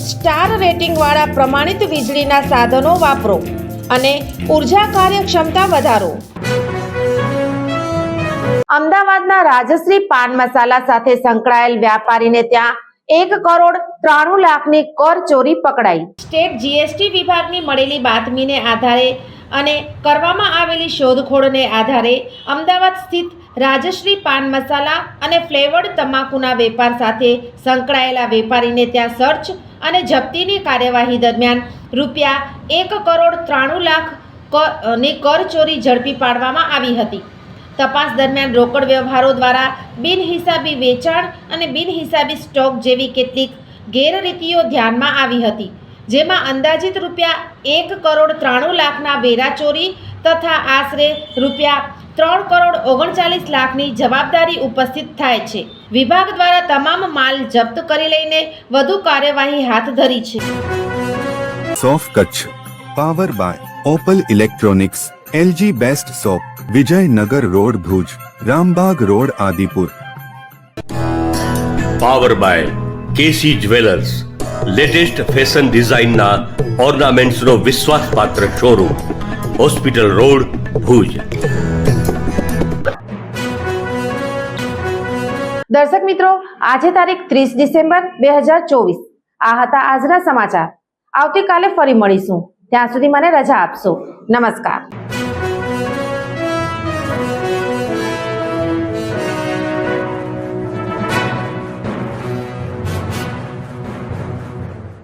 Star રેટિંગવાળા પ્રમાણિત વીજળીના સાધનો વાપરો અને ઊર્જા કાર્યક્ષમતા વધારો. અમદાવાદના રાજશ્રી પાન મસાલા સાથે સંકળાયેલ વ્યાપારીને ત્યાં એક કરોડ ત્રાણું લાખની કર ચોરી પકડાઈ. સ્ટેટ જીએસટી વિભાગની મળેલી બાતમીને આધારે અને કરવામાં આવેલી શોધખોળને આધારે અમદાવાદ સ્થિત રાજશ્રી પાન મસાલા અને ફ્લેવર્ડ તમાકુના વેપાર સાથે સંકળાયેલા વેપારીને ત્યાં સર્ચ અને જપ્તીની કાર્યવાહી દરમિયાન રૂપિયા એક કરોડ ત્રાણું લાખની કરચોરી ઝડપી પાડવામાં આવી હતી. તપાસ દરમિયાન રોકડ વ્યવહારો દ્વારા બિનહિસાબી વેચાણ અને બિનહિસાબી સ્ટોક જેવી કેટલીક ગેરરીતિઓ ધ્યાનમાં આવી હતી, જેમાં અંદાજિત રૂપિયા એક કરોડ ત્રાણું લાખના વેરા ચોરી તથા આશરે રૂપિયા ત્રણ કરોડ ઓગણચાલીસ લાખની જવાબદારી ઉપસ્થિત થાય છે. વિભાગ દ્વારા તમામ માલ જપ્ત કરી લઈને વધુ કાર્યવાહી હાથ ધરી છે. સોફ Kutch power by Opal electronics LG best shop Vijaynagar road Bhuj Rambagh road Adipur. Power by KC jewellers latest fashion ડિઝાઇનના ઓર્નામેન્ટ્સનો વિશ્વાસપાત્ર શોરૂમ. Hospital road Bhuj. દર્શક મિત્રો, આજે તારીખ ત્રીસ ડિસેમ્બર બે હજાર ચોવીસ. આ હતા આજના સમાચાર. આવતીકાલે ફરી મળીશું. ત્યાં સુધી મને રજા આપશો. નમસ્કાર.